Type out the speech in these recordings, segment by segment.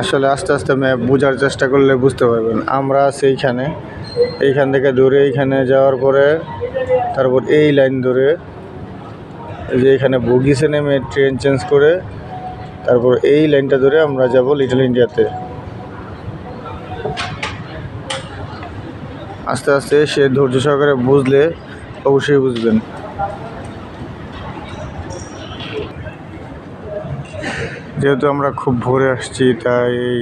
আসলে আস্তে আস্তে ম্যাপ বোঝার চেষ্টা করলে বুঝতে পারবেন। আমরা আছি এইখানে। থেকে দূরে, এইখানে যাওয়ার পরে তারপর এই লাইন ধরে যে এখানে বগিসে নেমে ট্রেন চেঞ্জ করে তারপর এই লাইনটা ধরে আমরা যাব লিটল ইন্ডিয়াতে। আস্তে আস্তে সে ধৈর্য সহকারে বুঝলে অবশ্যই বুঝবেন। যেহেতু আমরা খুব ভোরে আসছি, তাই এই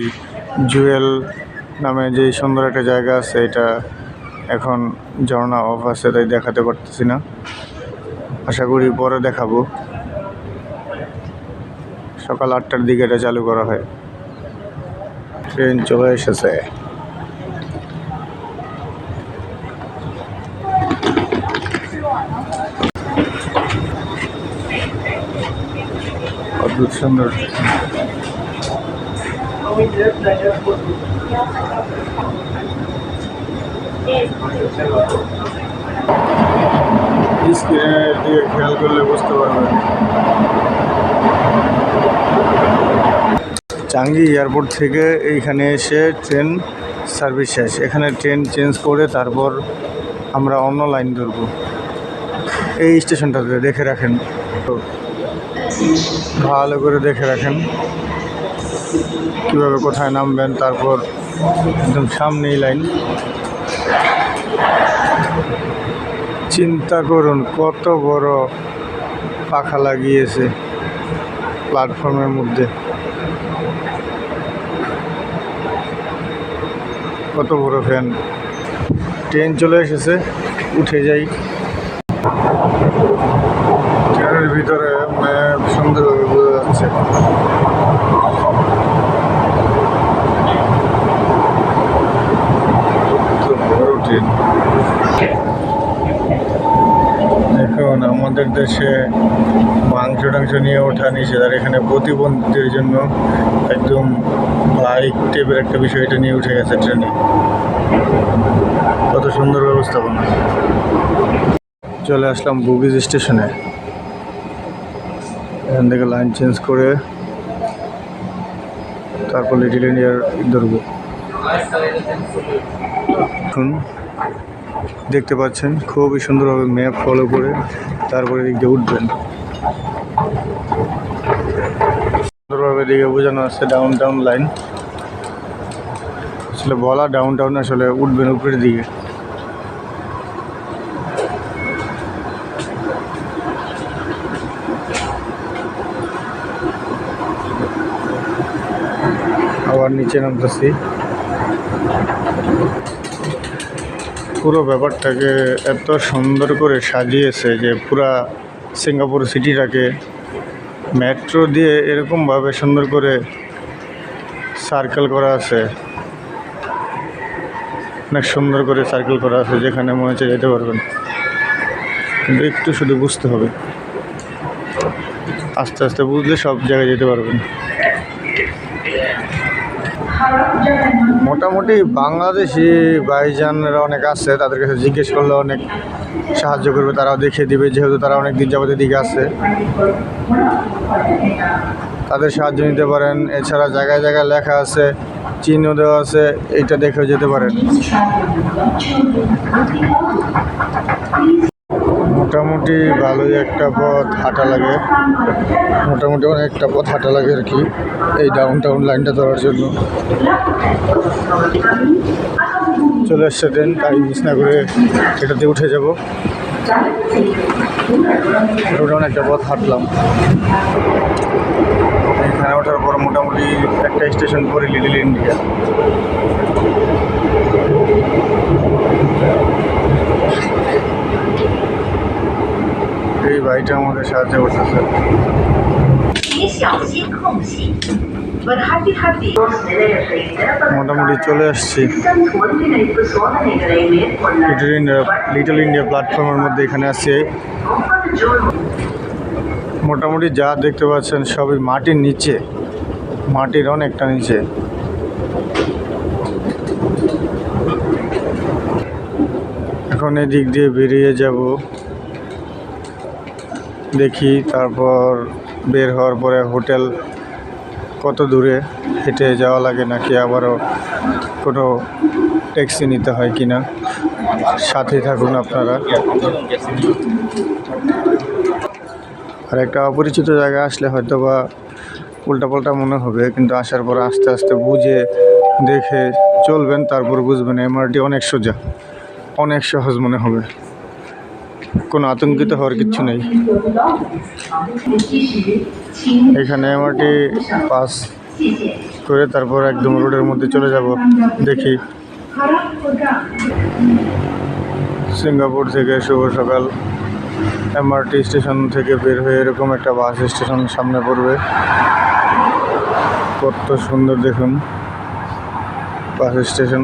জুয়েল নামে যে সুন্দর একটা জায়গা আছে, এটা এখন ঝর্ণা অফ আছে, তাই দেখাতে পারতেছি না। আশা করি পরে দেখাবো। সকাল আটটার দিকে এটা চালু করা হয়। ট্রেন চলে এসেছে। অদ্ভুত সুন্দর খেয়াল করলে বুঝতে পারবেন চাঙ্গি এয়ারপোর্ট থেকে এইখানে এসে ট্রেন সার্ভিস শেষ। এখানে ট্রেন চেঞ্জ করে তারপর আমরা অন্য লাইন ধরবো। এই স্টেশনটাতে দেখে রাখেন। তো ভালো করে দেখে রাখেন। কীভাবে কোথায় নামবেন, তারপর একদম সামনেই লাইন। চিন্তা করুন, কত বড় পাখা লাগিয়েছে প্ল্যাটফর্মের মধ্যে। কত বড় ফ্যান। ট্রেন চলে এসেছে, উঠে যাই ট্রেনের ভিতরে ম্যাপ সুন্দরভাবে বোঝা যাচ্ছে কত বড় ট্রেন দেখুন দেশে মাংস টাংস নিয়ে ওঠা নিষেধ। আর এখানে প্রতিবন্ধীদের জন্য একদম বাইক টাইপের একটা বিষয়, এটা নিয়ে উঠে গেছে ট্রেনে। কত সুন্দর ব্যবস্থাপনা। চলে আসলাম বুগিজ স্টেশনে। এখান থেকে লাইন চেঞ্জ করে তারপর লিটিল ইন্ডিয়ার ধরবো। এখন দেখতে পাচ্ছেন, খুবই সুন্দরভাবে ম্যাপ ফলো করে তারপরে দিক দিয়ে উঠবেন। সুন্দরভাবে দিকে বোঝানো আছে ডাউন টাউন লাইন আসলে বলা ডাউন টাউন আসলে উঠবেন উপরের দিকে। আবার নিচে নামতেছি। পুরো ব্যাপারটাকে এত সুন্দর করে সাজিয়েছে যে পুরা সিঙ্গাপুর সিটিটাকে মেট্রো দিয়ে এরকমভাবে সুন্দর করে সার্কেল করা আছে। অনেক সুন্দর করে সার্কেল করা আছে যেখানে মনে হচ্ছে যেতে পারবেন। কিন্তু একটু শুধু বুঝতে হবে। আস্তে আস্তে বুঝলে সব জায়গায় যেতে পারবেন। মোটামুটি বাংলাদেশি ভাইজানরা অনেক আছে, তাদের কাছে জিজ্ঞেস করলে অনেক সাহায্য করবে, তারাও দেখিয়ে দিবে, যেহেতু তারা অনেক দিন যাবতের দিকে আছে। তাদের সাহায্য নিতে পারেন, এছাড়া জায়গায় জায়গায় লেখা আছে, চিহ্ন দেওয়া আছে, এটা দেখেও যেতে পারেন। মোটামুটি ভালোই একটা পথ হাঁটা লাগে। মোটামুটি অনেকটা পথ হাঁটা লাগে আর কি, এই ডাউন টাউন লাইনটা ধরার জন্য। চলে আসছে ট্রেন তাই মিস করে এটাতে উঠে যাব। ওটা অনেকটা পথ হাঁটলাম। এখানে ওঠার পর মোটামুটি একটা স্টেশন পরে লিটিল ইন্ডিয়া গাড়িটা আমাদের সাহায্য স্যার মোটামুটি চলে আসছি। লিটল ইন্ডিয়া লিটল ইন্ডিয়া প্ল্যাটফর্মের মধ্যে এখানে আসছে মোটামুটি যা দেখতে পাচ্ছেন সবই মাটির নিচে। মাটির অনেকটা নিচে। এখন এদিক দিয়ে বেরিয়ে যাব। দেখি, তারপর বের হওয়ার পরে হোটেল কত দূরে, হেঁটে যাওয়া লাগে নাকি আবারও কোনো ট্যাক্সি নিতে হয় কি না সাথে থাকুন আপনারা। আর একটা অপরিচিত জায়গায় আসলে হয়তো বা উল্টাপাল্টা মনে হবে, কিন্তু আসার পর আস্তে আস্তে বুঝে, দেখে চলবেন, তারপর বুঝবেন, এমআরটি অনেক সোজা, অনেক সহজ মনে হবে। কোনো আতঙ্কিত হওয়ার কিছু নেই। এখানে আমাকে পাস করে তারপর একদম রোডের মধ্যে চলে যাব, দেখি। সিঙ্গাপুর থেকে শুভ সকাল। এমআরটি স্টেশন থেকে বের হয়ে এরকম একটা বাস স্টেশন সামনে পড়বে। কত সুন্দর দেখুন বাস স্টেশন।